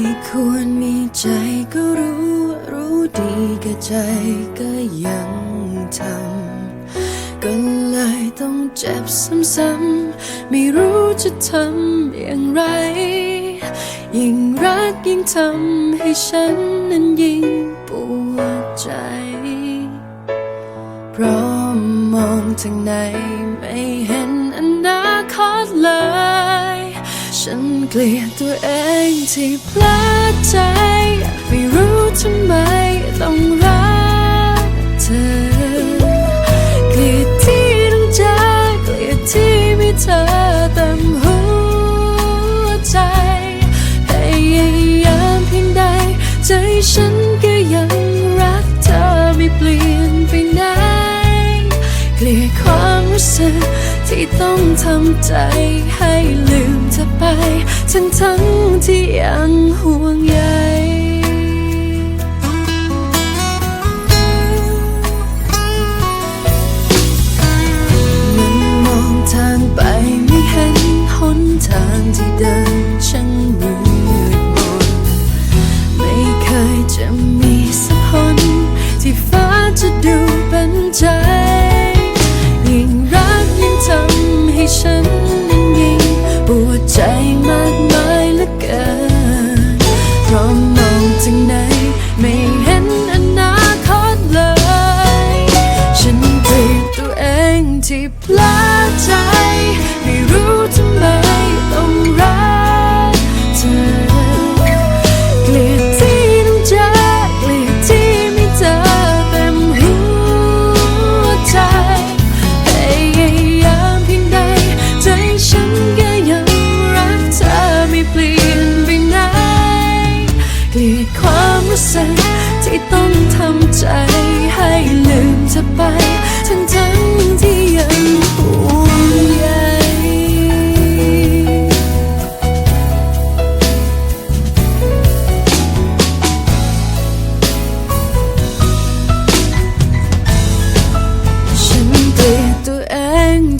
ไม่ควรมีใจก็รู้รู้ดีกับใจก็ยังทำก็เลยต้องเจ็บซ้ำๆไม่รู้จะทำอย่างไร ยิ่งรักยิ่งทำให้ฉันนั้นยิ่งปวดใจ เพราะมองทางไหนไม่เห็นอนาคตเลย ฉันเกลียดตัวเองที่พลาดใจ ไม่รู้ทำไมต้องรักเธอ เกลียดที่ต้องจากเกลียดที่มีเธอเต็มหัวใจพยายามเพียงใดใจฉันก็ยังรักเธอไม่เปลี่ยนไปไหนเกลียดความรู้สึกที่ต้องทำใจให้ลืม ทั้งทั้งที่ยังห่วงใย ราะมองถึงไหน ไม่เห็นอนาคตเลย ฉันเกลียดตัวเองที่พลาดใจ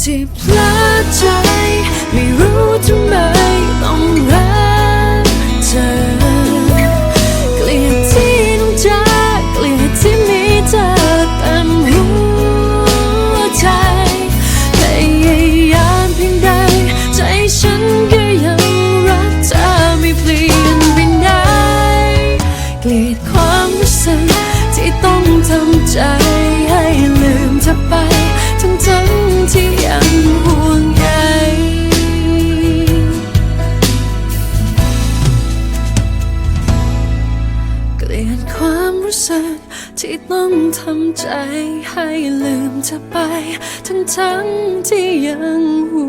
ที่พลาดใจ ไม่รู้ทำไม ต้องทำใจให้ลืมเธอไป ทั้งทั้งที่ยังห่